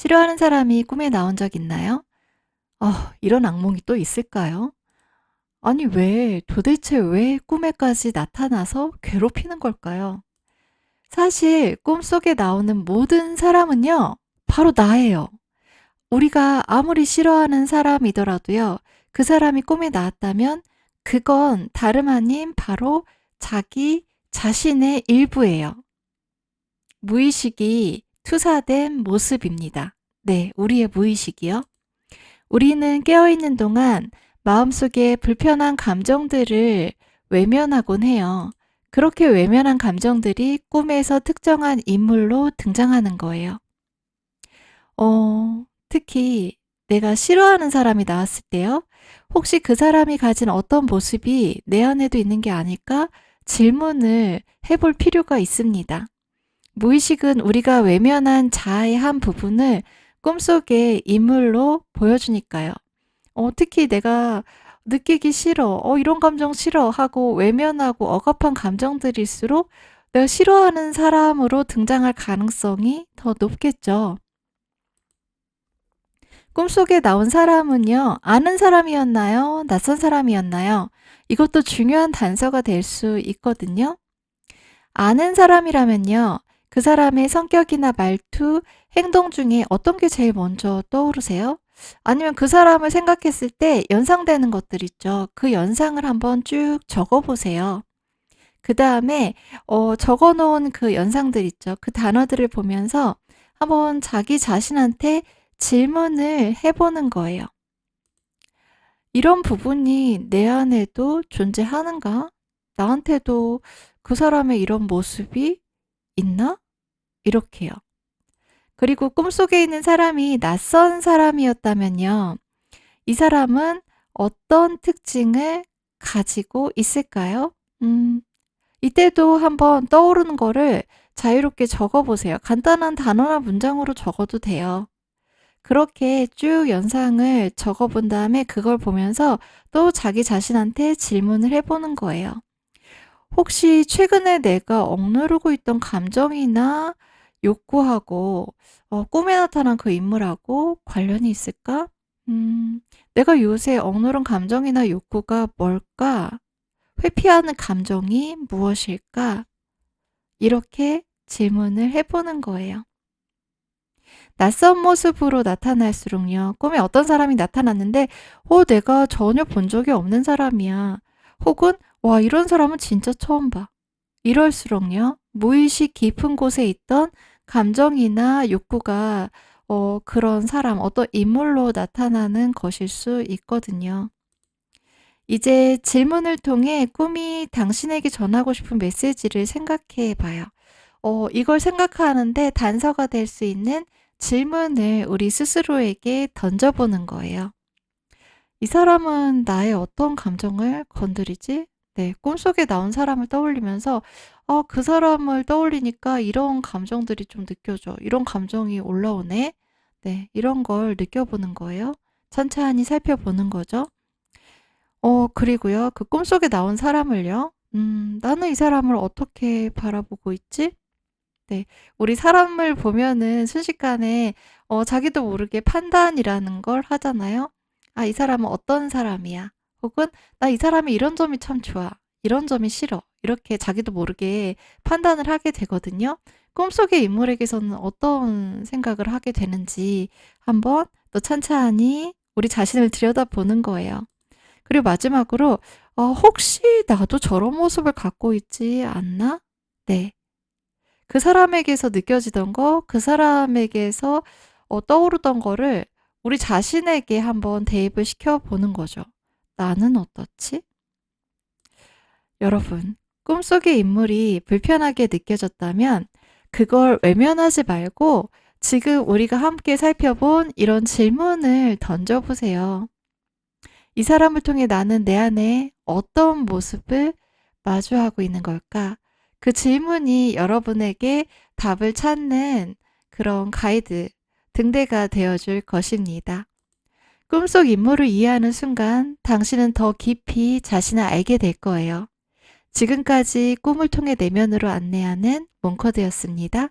싫어하는 사람이 꿈에 나온 적 있나요? 어, 이런 악몽이 또 있을까요? 아니, 왜, 도대체 왜 꿈에까지 나타나서 괴롭히는 걸까요? 사실 꿈속에 나오는 모든 사람은요, 바로 나예요. 우리가 아무리 싫어하는 사람이더라도요, 그 사람이 꿈에 나왔다면 그건 다름 아닌 바로 자기 자신의 일부예요. 무의식이 투사된 모습입니다. 네, 우리의 무의식이요. 우리는 깨어있는 동안 마음속에 불편한 감정들을 외면하곤 해요. 그렇게 외면한 감정들이 꿈에서 특정한 인물로 등장하는 거예요. 어, 특히 내가 싫어하는 사람이 나왔을 때요. 혹시 그 사람이 가진 어떤 모습이 내 안에도 있는 게 아닐까 질문을 해볼 필요가 있습니다. 무의식은 우리가 외면한 자아의 한 부분을 꿈속의 인물로 보여주니까요. 어, 특히 내가 느끼기 싫어, 어, 이런 감정 싫어 하고 외면하고 억압한 감정들일수록 내가 싫어하는 사람으로 등장할 가능성이 더 높겠죠. 꿈속에 나온 사람은요, 아는 사람이었나요? 낯선 사람이었나요? 이것도 중요한 단서가 될 수 있거든요. 아는 사람이라면요, 그 사람의 성격이나 말투, 행동 중에 어떤 게 제일 먼저 떠오르세요? 아니면 그 사람을 생각했을 때 연상되는 것들 있죠. 그 연상을 한번 쭉 적어 보세요. 그 다음에 어, 적어 놓은 그 연상들 있죠. 그 단어들을 보면서 한번 자기 자신한테 질문을 해보는 거예요. 이런 부분이 내 안에도 존재하는가? 나한테도 그 사람의 이런 모습이 있나? 이렇게요. 그리고 꿈속에 있는 사람이 낯선 사람이었다면요. 이 사람은 어떤 특징을 가지고 있을까요? 음, 이때도 한번 떠오르는 거를 자유롭게 적어 보세요. 간단한 단어나 문장으로 적어도 돼요. 그렇게 쭉 연상을 적어 본 다음에 그걸 보면서 또 자기 자신한테 질문을 해보는 거예요. 혹시 최근에 내가 억누르고 있던 감정이나 욕구하고 어, 꿈에 나타난 그 인물하고 관련이 있을까? 음, 내가 요새 억누른 감정이나 욕구가 뭘까? 회피하는 감정이 무엇일까? 이렇게 질문을 해 보는 거예요. 낯선 모습으로 나타날수록요, 꿈에 어떤 사람이 나타났는데, 어, 내가 전혀 본 적이 없는 사람이야. 혹은, 와, 이런 사람은 진짜 처음 봐. 이럴수록요, 무의식 깊은 곳에 있던 감정이나 욕구가 어, 그런 사람, 어떤 인물로 나타나는 것일 수 있거든요. 이제 질문을 통해 꿈이 당신에게 전하고 싶은 메시지를 생각해 봐요. 어, 이걸 생각하는데 단서가 될 수 있는 질문을 우리 스스로에게 던져보는 거예요. 이 사람은 나의 어떤 감정을 건드리지? 네, 꿈속에 나온 사람을 떠올리면서 아, 그 사람을 떠올리니까 이런 감정들이 좀 느껴져. 이런 감정이 올라오네. 네, 이런 걸 느껴보는 거예요. 천천히 살펴보는 거죠. 어, 그리고요. 그 꿈속에 나온 사람을요. 음, 나는 이 사람을 어떻게 바라보고 있지? 네. 우리 사람을 보면은 순식간에 어, 자기도 모르게 판단이라는 걸 하잖아요. 아, 이 사람은 어떤 사람이야? 혹은 나 이 사람의 이런 점이 참 좋아. 이런 점이 싫어. 이렇게 자기도 모르게 판단을 하게 되거든요. 꿈속의 인물에게서는 어떤 생각을 하게 되는지 한번 또 찬찬히 우리 자신을 들여다보는 거예요. 그리고 마지막으로 어, 혹시 나도 저런 모습을 갖고 있지 않나? 네. 그 사람에게서 느껴지던 거, 그 사람에게서 어, 떠오르던 거를 우리 자신에게 한번 대입을 시켜보는 거죠. 나는 어떻지? 여러분, 꿈속의 인물이 불편하게 느껴졌다면 그걸 외면하지 말고 지금 우리가 함께 살펴본 이런 질문을 던져보세요. 이 사람을 통해 나는 내 안에 어떤 모습을 마주하고 있는 걸까? 그 질문이 여러분에게 답을 찾는 그런 가이드, 등대가 되어줄 것입니다. 꿈속 인물을 이해하는 순간 당신은 더 깊이 자신을 알게 될 거예요. 지금까지 꿈을 통해 내면으로 안내하는 몽커드였습니다.